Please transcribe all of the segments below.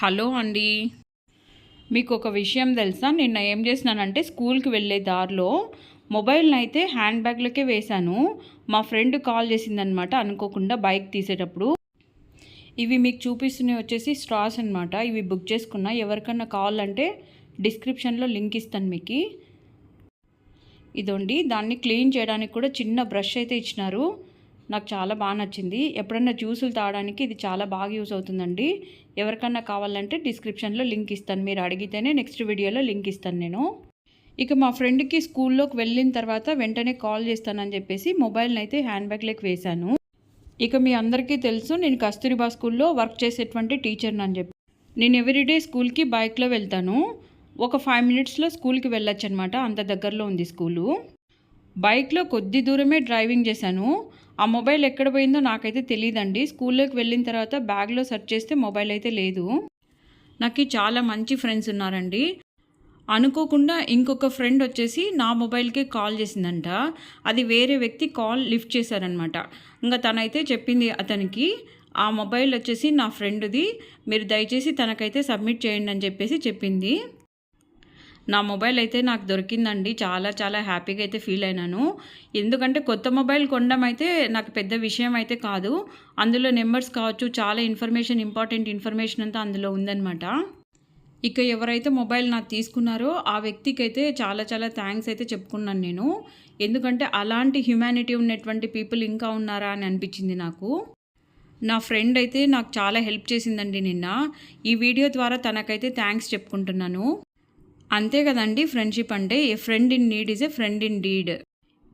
Hello అండి. మీకు ఒక విషయం తెలుసా? నిన్న ఏం చేసినానంటే స్కూల్కి వెళ్ళే దారిలో మొబైల్ని అయితే హ్యాండ్ బ్యాగ్లకే వేశాను. మా ఫ్రెండ్ కాల్ చేసిందనమాట అనుకోకుండా బైక్ తీసేటప్పుడు. ఇవి మీకు చూపిస్తున్నవి వచ్చేసి స్ట్రాస్ అనమాట ఇవి బుక్ చేసుకున్నా. ఎవరికన్నా కావాలంటే డిస్క్రిప్షన్లో లింక్ ఇస్తాను మీకు. ఇదండి. దాన్ని క్లీన్ చేయడానికి కూడా చిన్న బ్రష్ అయితే ఇచ్చినారు. నాకు చాలా బాగా నచ్చింది. ఎప్పుడన్నా జ్యూసులు తాగడానికి ఇది చాలా బాగా యూస్ అవుతుందండి. ఎవరికన్నా కావాలంటే డిస్క్రిప్షన్లో లింక్ ఇస్తాను. మీరు అడిగితేనే నెక్స్ట్ వీడియోలో లింక్ ఇస్తాను నేను. ఇక మా ఫ్రెండ్కి స్కూల్లోకి వెళ్ళిన తర్వాత వెంటనే కాల్ చేస్తానని చెప్పేసి మొబైల్ని అయితే హ్యాండ్ బ్యాగ్లోకి వేశాను. ఇక మీ అందరికీ తెలుసు నేను కస్తూరిబా స్కూల్లో వర్క్ చేసేటువంటి టీచర్ని అని చెప్పి. నేను ఎవ్రీడే స్కూల్కి బైక్లో వెళ్తాను. ఒక ఫైవ్ మినిట్స్లో స్కూల్కి వెళ్ళొచ్చు అనమాట అంత దగ్గరలో ఉంది స్కూలు. బైక్లో కొద్ది దూరమే డ్రైవింగ్ చేశాను. ఆ మొబైల్ ఎక్కడ పోయిందో నాకైతే తెలియదండి స్కూల్లోకి వెళ్ళిన తర్వాత బ్యాగ్లో సెర్చ్ చేస్తే మొబైల్ అయితే లేదు. నాకు చాలా మంచి ఫ్రెండ్స్ ఉన్నారండి. అనుకోకుండా ఇంకొక ఫ్రెండ్ వచ్చేసి నా మొబైల్కే కాల్ చేసిందంట. అది వేరే వ్యక్తి కాల్ లిఫ్ట్ చేశారనమాట ఇంకా తనైతే చెప్పింది అతనికి ఆ మొబైల్ వచ్చేసి నా ఫ్రెండ్ది మీరు దయచేసి తనకైతే సబ్మిట్ చేయండి అని చెప్పేసి చెప్పింది. నా మొబైల్ అయితే నాకు దొరికిందండి. చాలా చాలా హ్యాపీగా అయితే ఫీల్ అయినాను. ఎందుకంటే కొత్త మొబైల్ కొనడం అయితే నాకు పెద్ద విషయం అయితే కాదు. అందులో నెంబర్స్ కావచ్చు చాలా ఇన్ఫర్మేషన్ ఇంపార్టెంట్ ఇన్ఫర్మేషన్ అంతా అందులో ఉందన్నమాట. ఇక ఎవరైతే మొబైల్ నాకు తీసుకున్నారో ఆ వ్యక్తికి అయితే చాలా చాలా థ్యాంక్స్ అయితే చెప్పుకున్నాను నేను. ఎందుకంటే అలాంటి హ్యుమానిటీ ఉన్నటువంటి పీపుల్ ఇంకా ఉన్నారా అని అనిపించింది నాకు. నా ఫ్రెండ్ అయితే నాకు చాలా హెల్ప్ చేసిందండి నిన్న. ఈ వీడియో ద్వారా తనకైతే థ్యాంక్స్ చెప్పుకుంటున్నాను. అంతే కదండి ఫ్రెండ్షిప్ అంటే? A friend in need is a friend in deed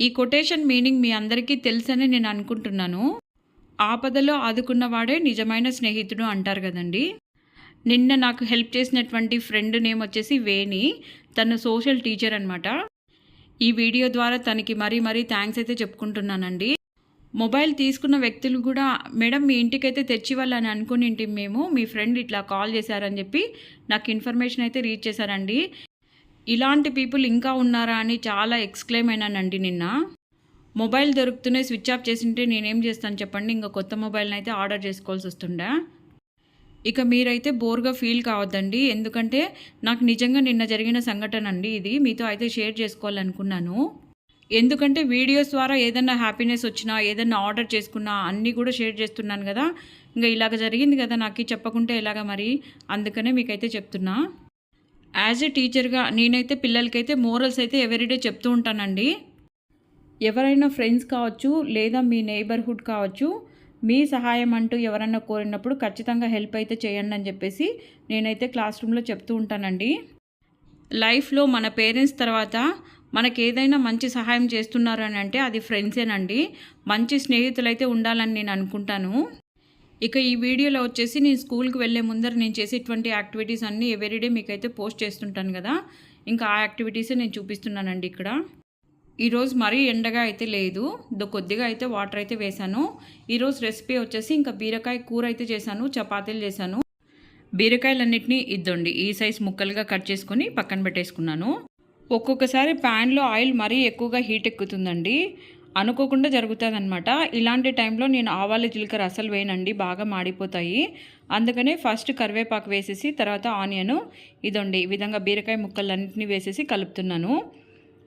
ఈ కొటేషన్ మీనింగ్ మీ అందరికీ తెలుసని నేను అనుకుంటున్నాను. ఆపదలో ఆదుకున్నవాడే నిజమైన స్నేహితుడు అంటారు కదండి. నిన్న నాకు హెల్ప్ చేసినటువంటి ఫ్రెండ్ నేమ్ వచ్చేసి వేణి. తను సోషల్ టీచర్ అనమాట ఈ వీడియో ద్వారా తనకి మరీ మరీ థ్యాంక్స్ అయితే చెప్పుకుంటున్నానండి. మొబైల్ తీసుకున్న వ్యక్తులు కూడా మేడం మీ ఇంటికైతే తెచ్చివ్వాలని అనుకుని మేము మీ ఫ్రెండ్ ఇట్లా కాల్ చేశారని చెప్పి నాకు ఇన్ఫర్మేషన్ అయితే రీచ్ చేశారండి. ఇలాంటి పీపుల్ ఇంకా ఉన్నారా అని చాలా ఎక్స్క్లెయిమ్ అయినానండి నిన్న. మొబైల్ దొరుకుతూనే స్విచ్ ఆఫ్ చేసింటే నేనేం చేస్తాను చెప్పండి ఇంకా కొత్త మొబైల్ని అయితే ఆర్డర్ చేసుకోవాల్సి వస్తుండే ఇక మీరైతే బోర్గా ఫీల్ కావద్దండి ఎందుకంటే నాకు నిజంగా నిన్న జరిగిన సంఘటన అండి ఇది మీతో అయితే షేర్ చేసుకోవాలనుకున్నాను. ఎందుకంటే వీడియోస్ ద్వారా ఏదన్నా హ్యాపీనెస్ వచ్చినా ఏదన్నా ఆర్డర్ చేసుకున్నా అన్నీ కూడా షేర్ చేస్తున్నాను కదా ఇంకా ఇలాగ జరిగింది కదా నాకు చెప్పకుంటే ఎలాగ మరి? అందుకనే మీకైతే చెప్తున్నా. యాజ్ ఎ టీచర్గా నేనైతే పిల్లలకైతే మోరల్స్ అయితే ఎవ్రీడే చెప్తూ ఉంటానండి. ఎవరైనా ఫ్రెండ్స్ కావచ్చు లేదా మీ నైబర్హుడ్ కావచ్చు మీ సహాయం అంటూ ఎవరన్నా కోరినప్పుడు ఖచ్చితంగా హెల్ప్ అయితే చేయండి అని చెప్పేసి నేనైతే క్లాస్ రూమ్లో చెప్తూ ఉంటానండి. లైఫ్లో మన పేరెంట్స్ తర్వాత మనకి ఏదైనా మంచి సహాయం చేస్తున్నారు అని అంటే అది ఫ్రెండ్సేనండి మంచి స్నేహితులైతే ఉండాలని నేను అనుకుంటాను. ఇక ఈ వీడియోలో వచ్చేసి నేను స్కూల్కి వెళ్ళే ముందర నేను చేసేటువంటి యాక్టివిటీస్ అన్నీ ఎవ్రీడే మీకైతే పోస్ట్ చేస్తుంటాను కదా. ఇంకా ఆ యాక్టివిటీసే నేను చూపిస్తున్నానండి ఇక్కడ. ఈరోజు మరీ ఎండగా అయితే లేదు. కొద్దిగా అయితే వాటర్ అయితే వేశాను. ఈరోజు రెసిపీ వచ్చేసి ఇంకా బీరకాయ కూర అయితే చేశాను చపాతీలు చేశాను. బీరకాయలన్నింటినీ ఇద్దండి. ఈ సైజ్ ముక్కలుగా కట్ చేసుకొని పక్కన పెట్టేసుకున్నాను. ఒక్కొక్కసారి ప్యాన్లో ఆయిల్ మరీ ఎక్కువగా హీట్ ఎక్కుతుందండి. అనుకోకుండా జరుగుతుంది అనమాట ఇలాంటి టైంలో నేను ఆవాల జీలకర్ర అసలు వేయనండి. బాగా మాడిపోతాయి. అందుకనే ఫస్ట్ కరివేపాకు వేసేసి తర్వాత ఆనియన్ ఇదండి ఈ విధంగా బీరకాయ ముక్కలన్నింటినీ వేసేసి కలుపుతున్నాను.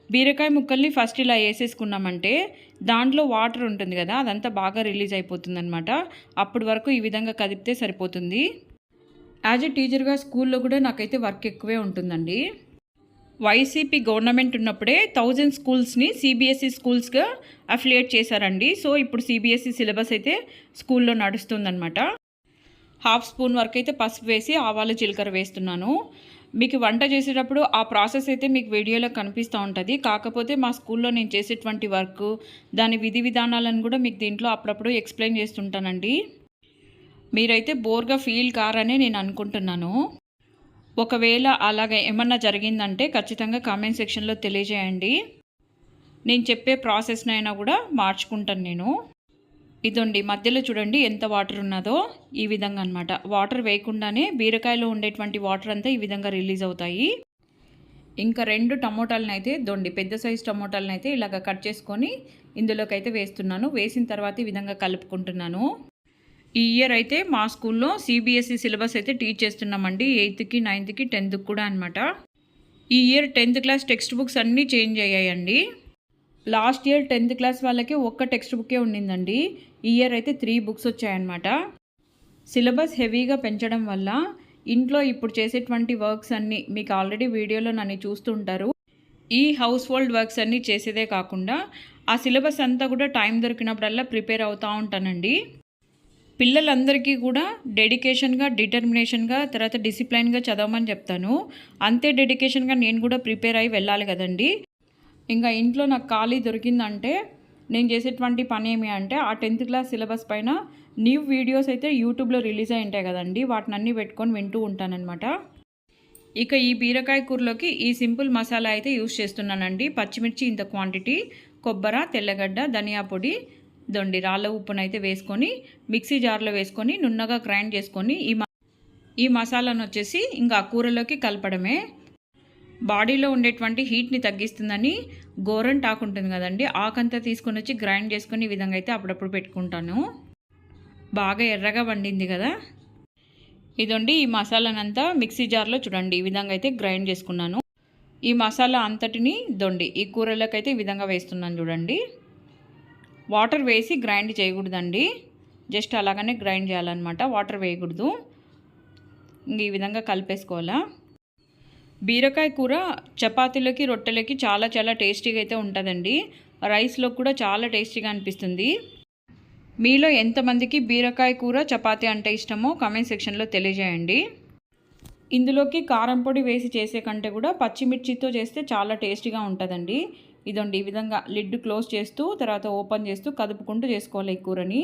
బీరకాయ ముక్కల్ని ఫస్ట్ ఇలా వేసేసుకున్నామంటే దాంట్లో వాటర్ ఉంటుంది కదా అదంతా బాగా రిలీజ్ అయిపోతుంది అనమాట అప్పటి వరకు ఈ విధంగా కదిపితే సరిపోతుంది. యాజ్ ఎ టీచర్గా స్కూల్లో కూడా నాకైతే వర్క్ ఎక్కువే ఉంటుందండి. వైసీపీ గవర్నమెంట్ ఉన్నప్పుడే థౌజండ్ స్కూల్స్ని సిబిఎస్ఈ స్కూల్స్గా అఫిలియేట్ చేశారండి. సో ఇప్పుడు సిబిఎస్ఈ సిలబస్ అయితే స్కూల్లో నడుస్తుందనమాట హాఫ్ స్పూన్ వరకు అయితే పసుపు వేసి ఆవాలు జీలకర్ర వేస్తున్నాను. మీకు వంట చేసేటప్పుడు ఆ ప్రాసెస్ అయితే మీకు వీడియోలో కనిపిస్తూ ఉంటుంది. కాకపోతే మా స్కూల్లో నేను చేసేటువంటి వర్క్ దాని విధి విధానాలను కూడా మీకు దీంట్లో అప్పుడప్పుడు ఎక్స్ప్లెయిన్ చేస్తుంటానండి. మీరైతే బోర్గా ఫీల్ కారనే నేను అనుకుంటున్నాను. ఒకవేళ అలాగ ఏమన్నా జరిగిందంటే ఖచ్చితంగా కామెంట్ సెక్షన్లో తెలియజేయండి. నేను చెప్పే ప్రాసెస్నైనా కూడా మార్చుకుంటాను నేను. ఇదండి మధ్యలో చూడండి ఎంత వాటర్ ఉన్నదో ఈ విధంగా అనమాట వాటర్ వేయకుండానే బీరకాయలో ఉండేటువంటి వాటర్ అంతా ఈ విధంగా రిలీజ్ అవుతాయి. ఇంకా రెండు టమోటాలను అయితే దొండి పెద్ద సైజు టమోటాలను అయితే ఇలాగ కట్ చేసుకొని ఇందులోకి అయితే వేస్తున్నాను. వేసిన తర్వాత ఈ విధంగా కలుపుకుంటున్నాను. ఈ ఇయర్ అయితే మా స్కూల్లో సిబిఎస్ఈ సిలబస్ అయితే టీచ్ చేస్తున్నామండి ఎయిత్కి నైన్త్కి టెన్త్కి కూడా అనమాట ఈ year tenth class text books అన్నీ చేంజ్ అయ్యాయండి. లాస్ట్ ఇయర్ టెన్త్ క్లాస్ వాళ్ళకి ఒక్క టెక్స్ట్ బుక్కే ఉండిందండి. ఈ ఇయర్ అయితే త్రీ బుక్స్ వచ్చాయన్నమాట. సిలబస్ హెవీగా పెంచడం వల్ల ఇంట్లో ఇప్పుడు చేసేటువంటి వర్క్స్ అన్నీ మీకు ఆల్రెడీ వీడియోలో నన్ను చూస్తుంటారు ఈ హౌస్ హోల్డ్ వర్క్స్ అన్నీ చేసేదే కాకుండా ఆ సిలబస్ అంతా కూడా టైం దొరికినప్పుడల్లా ప్రిపేర్ అవుతూ ఉంటానండి. పిల్లలందరికీ కూడా డెడికేషన్గా డిటర్మినేషన్గా తర్వాత డిసిప్లైన్గా చదవమని చెప్తాను. అంతే డెడికేషన్గా నేను కూడా ప్రిపేర్ అయ్యి వెళ్ళాలి కదండి. ఇంకా ఇంట్లో నాకు ఖాళీ దొరికిందంటే నేను చేసేటువంటి పని ఏమి అంటే ఆ టెన్త్ క్లాస్ సిలబస్ పైన న్యూ వీడియోస్ అయితే యూట్యూబ్లో రిలీజ్ అయి ఉంటాయి కదండి. వాటిని అన్నీ పెట్టుకొని వింటూ ఉంటానన్నమాట. ఇక ఈ బీరకాయ కూరలోకి ఈ సింపుల్ మసాలా అయితే యూస్ చేస్తున్నానండి. పచ్చిమిర్చి ఇంత క్వాంటిటీ కొబ్బర తెల్లగడ్డ ధనియా పొడి దొండి రాళ్ళ ఉప్పునైతే వేసుకొని మిక్సీ జార్లో వేసుకొని నున్నగా గ్రైండ్ చేసుకొని ఈ మ- ఈ మసాలాను వచ్చేసి ఇంకా ఆ కూరలోకి కలపడమే. బాడీలో ఉండేటువంటి హీట్ని తగ్గిస్తుందని గోరంటాకు ఉంటుంది కదండి ఆకంతా తీసుకొని వచ్చి గ్రైండ్ చేసుకుని ఈ విధంగా అయితే అప్పుడప్పుడు పెట్టుకుంటాను. బాగా ఎర్రగా వండింది కదా. ఇదండి ఈ మసాలానంతా మిక్సీ జార్లో చూడండి ఈ విధంగా అయితే గ్రైండ్ చేసుకున్నాను. ఈ మసాలా అంతటిని దొండి ఈ కూరలకైతే ఈ విధంగా వేస్తున్నాను చూడండి. వాటర్ వేసి గ్రైండ్ చేయకూడదండి. జస్ట్ అలాగనే గ్రైండ్ చేయాలన్నమాట. వాటర్ వేయకూడదు. ఇంక ఈ విధంగా కలిపేసుకోవాలా. బీరకాయ కూర చపాతీలకి రొట్టెలకి చాలా చాలా టేస్టీగా అయితే ఉంటుందండి. రైస్లో కూడా చాలా టేస్టీగా అనిపిస్తుంది. మీలో ఎంతమందికి బీరకాయ కూర చపాతీ అంటే ఇష్టమో కామెంట్ సెక్షన్లో తెలియజేయండి. ఇందులోకి కారం పొడి వేసి చేసే కంటే కూడా పచ్చిమిర్చితో చేస్తే చాలా టేస్టీగా ఉంటుందండి. ఇదండి ఈ విధంగా లిడ్ క్లోజ్ చేస్తూ తర్వాత ఓపెన్ చేస్తూ కదుపుకుంటూ చేసుకోవాలి ఈ కూరని.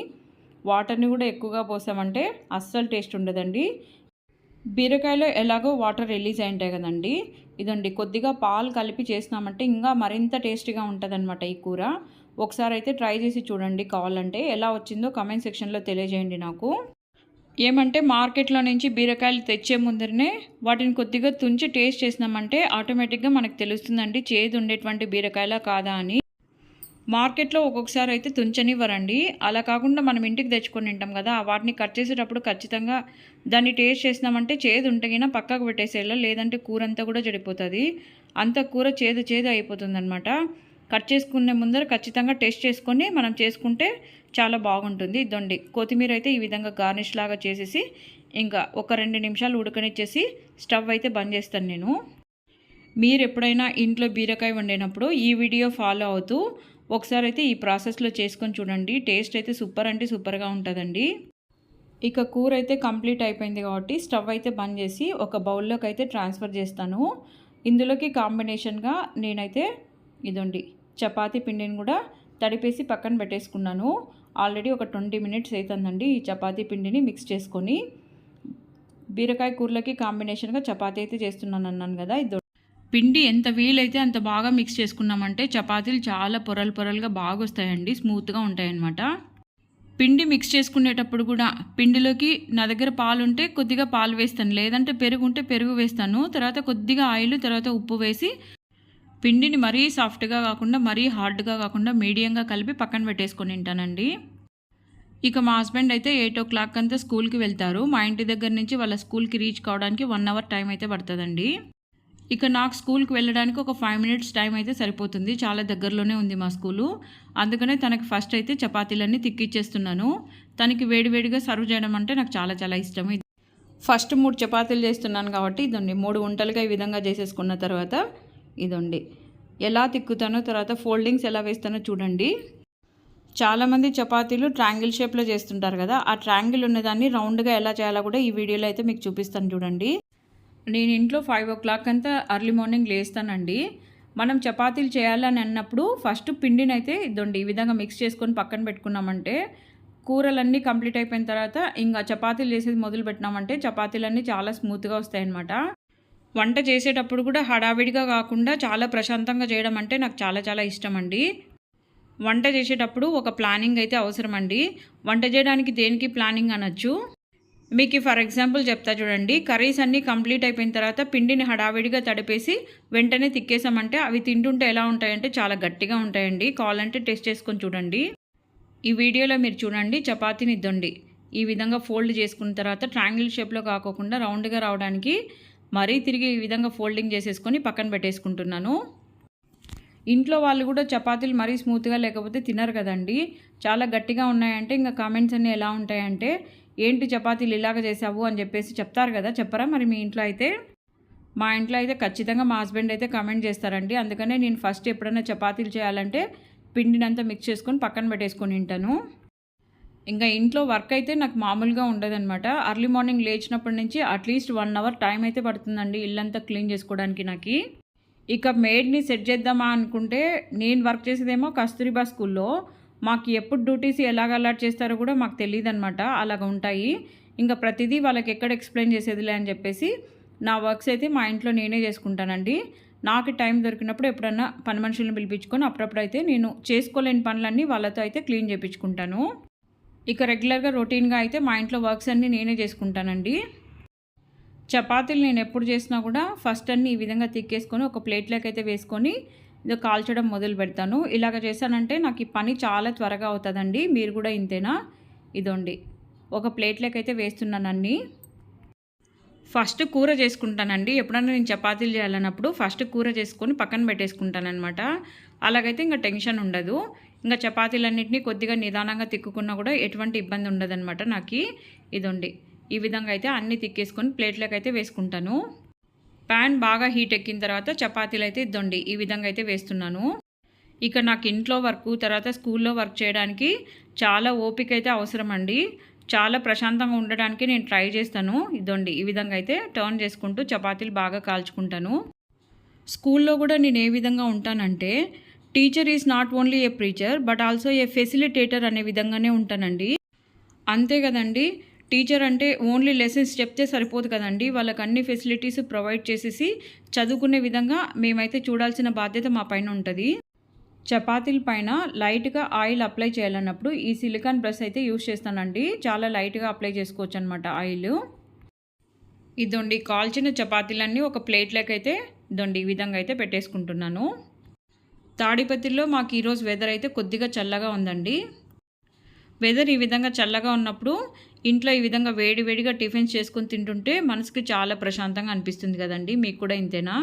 వాటర్ని కూడా ఎక్కువగా పోసామంటే అస్సలు టేస్ట్ ఉండదండి. బీరకాయలో ఎలాగో వాటర్ రిలీజ్ అయి ఉంటాయి కదండి ఇదండి కొద్దిగా పాలు కలిపి చేసినామంటే ఇంకా మరింత టేస్టీగా ఉంటుందన్నమాట ఈ కూర. ఒకసారి అయితే ట్రై చేసి చూడండి కావాలంటే ఎలా వచ్చిందో కమెంట్ సెక్షన్లో తెలియజేయండి నాకు. ఏమంటే మార్కెట్లో నుంచి బీరకాయలు తెచ్చే ముందరనే వాటిని కొద్దిగా తుంచి టేస్ట్ చేసినామంటే ఆటోమేటిక్గా మనకు తెలుస్తుందండి చేదు ఉండేటువంటి బీరకాయలా కాదా అని. మార్కెట్లో ఒక్కొక్కసారి అయితే తుంచనివ్వరండి. అలా కాకుండా మనం ఇంటికి తెచ్చుకొని తింటాం కదా వాటిని కట్ చేసేటప్పుడు ఖచ్చితంగా దాన్ని టేస్ట్ చేసినామంటే చేదు ఉంటేగినా పక్కకు పెట్టేసేలా లేదంటే కూర అంతా కూడా చెడిపోతుంది. అంత కూర చేదు చేదు అయిపోతుంది కట్ చేసుకునే ముందర ఖచ్చితంగా టేస్ట్ చేసుకొని మనం చేసుకుంటే చాలా బాగుంటుంది. ఇదండి. కొత్తిమీర అయితే ఈ విధంగా గార్నిష్ లాగా చేసేసి ఇంకా ఒక రెండు నిమిషాలు ఉడకనిచ్చేసి స్టవ్ అయితే బంద్ చేస్తాను నేను. మీరు ఎప్పుడైనా ఇంట్లో బీరకాయ వండినప్పుడు ఈ వీడియో ఫాలో అవుతూ ఒకసారి అయితే ఈ ప్రాసెస్లో చేసుకొని చూడండి. టేస్ట్ అయితే సూపర్ అంటే సూపర్గా ఉంటుందండి. ఇక కూర అయితే కంప్లీట్ అయిపోయింది కాబట్టి స్టవ్ అయితే బంద్ చేసి ఒక బౌల్లోకి అయితే ట్రాన్స్ఫర్ చేస్తాను. ఇందులోకి కాంబినేషన్గా నేనైతే ఇదండి చపాతీ పిండిని కూడా తడిపేసి పక్కన పెట్టేసుకున్నాను. ఆల్రెడీ ఒక ట్వంటీ మినిట్స్ అవుతుందండి ఈ చపాతీ పిండిని మిక్స్ చేసుకొని. బీరకాయ కూరలకి కాంబినేషన్గా చపాతీ అయితే చేస్తున్నాను అన్నాను కదా ఇది పిండి ఎంత వీలైతే అంత బాగా మిక్స్ చేసుకున్నామంటే చపాతీలు చాలా పొరలు పొరలుగా బాగా వస్తాయండి స్మూత్గా ఉంటాయన్నమాట. పిండి మిక్స్ చేసుకునేటప్పుడు కూడా పిండిలోకి నా దగ్గర పాలు ఉంటే కొద్దిగా పాలు వేస్తాను లేదంటే పెరుగు ఉంటే పెరుగు వేస్తాను తర్వాత కొద్దిగా ఆయిల్ తర్వాత ఉప్పు వేసి పిండిని మరీ సాఫ్ట్గా కాకుండా మరీ హార్డ్గా కాకుండా మీడియంగా కలిపి పక్కన పెట్టేసుకొని తింటానండి. ఇక మా హస్బెండ్ అయితే ఎయిట్ ఓ క్లాక్ అంతా స్కూల్కి వెళ్తారు. మా ఇంటి దగ్గర నుంచి వాళ్ళ స్కూల్కి రీచ్ కావడానికి వన్ అవర్ టైం అయితే పడుతుందండి. ఇక నాకు స్కూల్కి వెళ్ళడానికి ఒక ఫైవ్ మినిట్స్ టైం అయితే సరిపోతుంది. చాలా దగ్గరలోనే ఉంది మా స్కూలు. అందుకనే తనకి ఫస్ట్ అయితే చపాతీలన్నీ తిక్కిచ్చేస్తున్నాను. తనకి వేడివేడిగా సర్వ్ చేయడం అంటే నాకు చాలా చాలా ఇష్టం. ఇది ఫస్ట్ మూడు చపాతీలు చేస్తున్నాను కాబట్టి ఇదండి. మూడు వంటలుగా ఈ విధంగా చేసేసుకున్న తర్వాత ఇదండి. ఎలా తిక్కుతానో తర్వాత ఫోల్డింగ్స్ ఎలా వేస్తానో చూడండి. చాలామంది చపాతీలు ట్రాంగిల్ షేప్లో చేస్తుంటారు కదా ఆ ట్రాంగిల్ ఉన్నదాన్ని రౌండ్గా ఎలా చేయాలో కూడా ఈ వీడియోలో అయితే మీకు చూపిస్తాను చూడండి. నేను ఇంట్లో ఫైవ్ ఓ క్లాక్ అంతా అర్లీ మార్నింగ్ లేస్తానండి. మనం చపాతీలు చేయాలని అన్నప్పుడు ఫస్ట్ పిండిని అయితే ఇదండి ఈ విధంగా మిక్స్ చేసుకొని పక్కన పెట్టుకున్నామంటే కూరలన్నీ కంప్లీట్ అయిపోయిన తర్వాత ఇంకా చపాతీలు చేసేది మొదలు పెట్టినామంటే చపాతీలన్నీ చాలా స్మూత్గా వస్తాయన్నమాట. వంట చేసేటప్పుడు కూడా హడావిడిగా కాకుండా చాలా ప్రశాంతంగా చేయడం అంటే నాకు చాలా చాలా ఇష్టం అండి వంట చేసేటప్పుడు ఒక ప్లానింగ్ అయితే అవసరం అండి వంట చేయడానికి దేనికి ప్లానింగ్ అనొచ్చు? మీకు ఫర్ ఎగ్జాంపుల్ చెప్తా చూడండి. కర్రీస్ అన్నీ కంప్లీట్ అయిపోయిన తర్వాత పిండిని హడావిడిగా తడిపేసి వెంటనే తిక్కేసామంటే అవి తింటుంటే ఎలా ఉంటాయంటే చాలా గట్టిగా ఉంటాయండి. కావాలంటే టెస్ట్ చేసుకొని చూడండి. ఈ వీడియోలో మీరు చూడండి. చపాతీని ఇద్దండి. ఈ విధంగా ఫోల్డ్ చేసుకున్న తర్వాత ట్రాంగిల్ షేప్లో కాకోకుండా రౌండ్గా రావడానికి మరీ తిరిగి ఈ విధంగా ఫోల్డింగ్ చేసేసుకొని పక్కన పెట్టేసుకుంటున్నాను. ఇంట్లో వాళ్ళు కూడా చపాతీలు మరీ స్మూత్గా లేకపోతే తినరు కదండి. చాలా గట్టిగా ఉన్నాయంటే ఇంకా కామెంట్స్ అన్నీ ఎలా ఉంటాయంటే ఏంటి చపాతీలు ఇలాగ చేసావు అని చెప్పేసి చెప్తారు కదా. చెప్పరా మరి మీ ఇంట్లో అయితే? మా ఇంట్లో అయితే ఖచ్చితంగా మా హస్బెండ్ అయితే కమెంట్ చేస్తారండి. అందుకనే నేను ఫస్ట్ ఎప్పుడైనా చపాతీలు చేయాలంటే పిండినంతా మిక్స్ చేసుకొని పక్కన పెట్టేసుకొని తింటాను. ఇంకా ఇంట్లో వర్క్ అయితే నాకు మామూలుగా ఉండదన్నమాట. అర్లీ మార్నింగ్ లేచినప్పటి నుంచి అట్లీస్ట్ వన్ అవర్ టైం అయితే పడుతుందండి ఇల్లంతా క్లీన్ చేసుకోవడానికి నాకు. ఇక మేడ్ని సెట్ చేద్దామా అనుకుంటే నేను వర్క్ చేసేదేమో కస్తూరిబా స్కూల్లో. మాకు ఎప్పుడు డ్యూటీస్ ఎలాగ అలర్ట్ చేస్తారో కూడా మాకు తెలియదు అనమాట అలాగ ఉంటాయి. ఇంకా ప్రతిదీ వాళ్ళకి ఎక్కడ ఎక్స్ప్లెయిన్ చేసేదిలే అని చెప్పేసి నా వర్క్స్ అయితే మా ఇంట్లో నేనే చేసుకుంటానండి. నాకు టైం దొరికినప్పుడు ఎప్పుడన్నా పని మనుషులను పిలిపించుకొని అప్పుడప్పుడు అయితే నేను చేసుకోలేని పనులన్నీ వాళ్ళతో అయితే క్లీన్ చేయించుకుంటాను ఇక రెగ్యులర్గా రొటీన్గా అయితే మా ఇంట్లో వర్క్స్ అన్నీ నేనే చేసుకుంటానండి. చపాతీలు నేను ఎప్పుడు చేసినా కూడా ఫస్ట్ అన్ని ఈ విధంగా తిక్కేసుకొని ఒక ప్లేట్లోకి అయితే వేసుకొని ఇది కాల్చడం మొదలు పెడతాను. ఇలాగ చేశానంటే నాకు ఈ పని చాలా త్వరగా అవుతుందండి. మీరు కూడా ఇంతేనా? ఇదండి. ఒక ప్లేట్లోకి అయితే వేస్తున్నాను అన్నీ. ఫస్ట్ కూర చేసుకుంటానండి. ఎప్పుడన్నా నేను చపాతీలు చేయాలన్నప్పుడు ఫస్ట్ కూర చేసుకొని పక్కన పెట్టేసుకుంటానమాట అలాగైతే ఇంకా టెన్షన్ ఉండదు. ఇంకా చపాతీలన్నింటినీ కొద్దిగా నిదానంగా తిక్కుకున్నా కూడా ఎటువంటి ఇబ్బంది ఉండదన్నమాట నాకు ఇదండి. ఈ విధంగా అయితే అన్నీ తిక్కేసుకొని ప్లేట్లోకి అయితే వేసుకుంటాను. ప్యాన్ బాగా హీట్ ఎక్కిన తర్వాత చపాతీలు అయితే ఇద్దండి. ఈ విధంగా అయితే వేస్తున్నాను. ఇక నాకు ఇంట్లో వర్క్ తర్వాత స్కూల్లో వర్క్ చేయడానికి చాలా ఓపిక అయితే అవసరం అండి చాలా ప్రశాంతంగా ఉండడానికి నేను ట్రై చేస్తాను. ఇదండి. ఈ విధంగా అయితే టర్న్ చేసుకుంటూ చపాతీలు బాగా కాల్చుకుంటాను. స్కూల్లో కూడా నేను ఏ విధంగా ఉంటానంటే teacher is not only a preacher but also a facilitator అనే విధంగానే ఉంటానండి. అంతే కదండి. టీచర్ అంటే ఓన్లీ లెసన్స్ చెప్తే సరిపోదు కదండి. వాళ్ళకి అన్ని ఫెసిలిటీస్ ప్రొవైడ్ చేసేసి చదువుకునే విధంగా మేమైతే చూడాల్సిన బాధ్యత మా పైన ఉంటుంది. చపాతీల పైన లైట్గా ఆయిల్ అప్లై చేయాలన్నప్పుడు ఈ సిలికాన్ బ్రష్ అయితే యూస్ చేస్తానండి. చాలా లైట్గా అప్లై చేసుకోవచ్చు అనమాట ఆయిల్. ఇదండి కాల్చిన చపాతీలన్నీ ఒక ప్లేట్లోకి అయితే ఇదండి ఈ విధంగా అయితే పెట్టేసుకుంటున్నాను. తాడిపత్రిలో మాకు ఈరోజు వెదర్ అయితే కొద్దిగా చల్లగా ఉందండి. వెదర్ ఈ విధంగా చల్లగా ఉన్నప్పుడు ఇంట్లో ఈ విధంగా వేడి వేడిగా టిఫిన్స్ తింటుంటే మనసుకి చాలా ప్రశాంతంగా అనిపిస్తుంది కదండి. మీకు కూడా ఇంతేనా?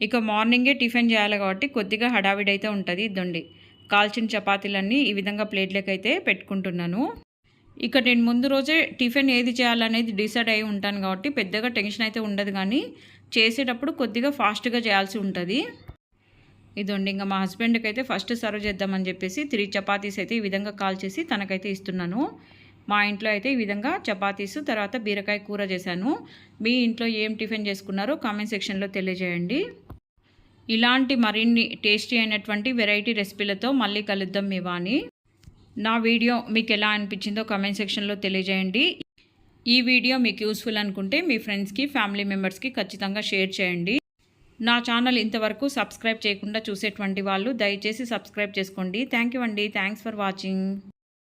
ఇక మార్నింగే టిఫిన్ చేయాలి కాబట్టి కొద్దిగా హడావిడి అయితే ఉంటుంది. ఇద్దండి కాల్చిన చపాతీలన్నీ ఈ విధంగా ప్లేట్లోకి అయితే పెట్టుకుంటున్నాను. ఇక నేను ముందు రోజే టిఫిన్ ఏది చేయాలనేది డిసైడ్ అయి ఉంటాను కాబట్టి పెద్దగా టెన్షన్ అయితే ఉండదు కానీ చేసేటప్పుడు కొద్దిగా ఫాస్ట్గా చేయాల్సి ఉంటుంది. ఇదండి. ఇంకా మా హస్బెండ్కి అయితే ఫస్ట్ సర్వ్ చేద్దామని చెప్పేసి త్రీ చపాతీస్ అయితే ఈ విధంగా కాల్ చేసి తనకైతే ఇస్తున్నాను. మా ఇంట్లో అయితే ఈ విధంగా చపాతీస్ తర్వాత బీరకాయ కూర చేశాను. మీ ఇంట్లో ఏం టిఫిన్ చేసుకున్నారో కామెంట్ సెక్షన్లో తెలియజేయండి. ఇలాంటి మరిన్ని టేస్టీ అయినటువంటి వెరైటీ రెసిపీలతో మళ్ళీ కలుద్దాం మీ వాణి. నా వీడియో మీకు ఎలా అనిపించిందో కామెంట్ సెక్షన్లో తెలియజేయండి. ఈ వీడియో మీకు యూస్ఫుల్ అనుకుంటే మీ ఫ్రెండ్స్కి ఫ్యామిలీ మెంబర్స్కి ఖచ్చితంగా షేర్ చేయండి. నా ఛానల్ ఇంతవరకు సబ్స్క్రైబ్ చేయకుండా చూసేటువంటి వాళ్ళు దయచేసి సబ్స్క్రైబ్ చేసుకోండి. థ్యాంక్ యూ అండి. Thanks for watching.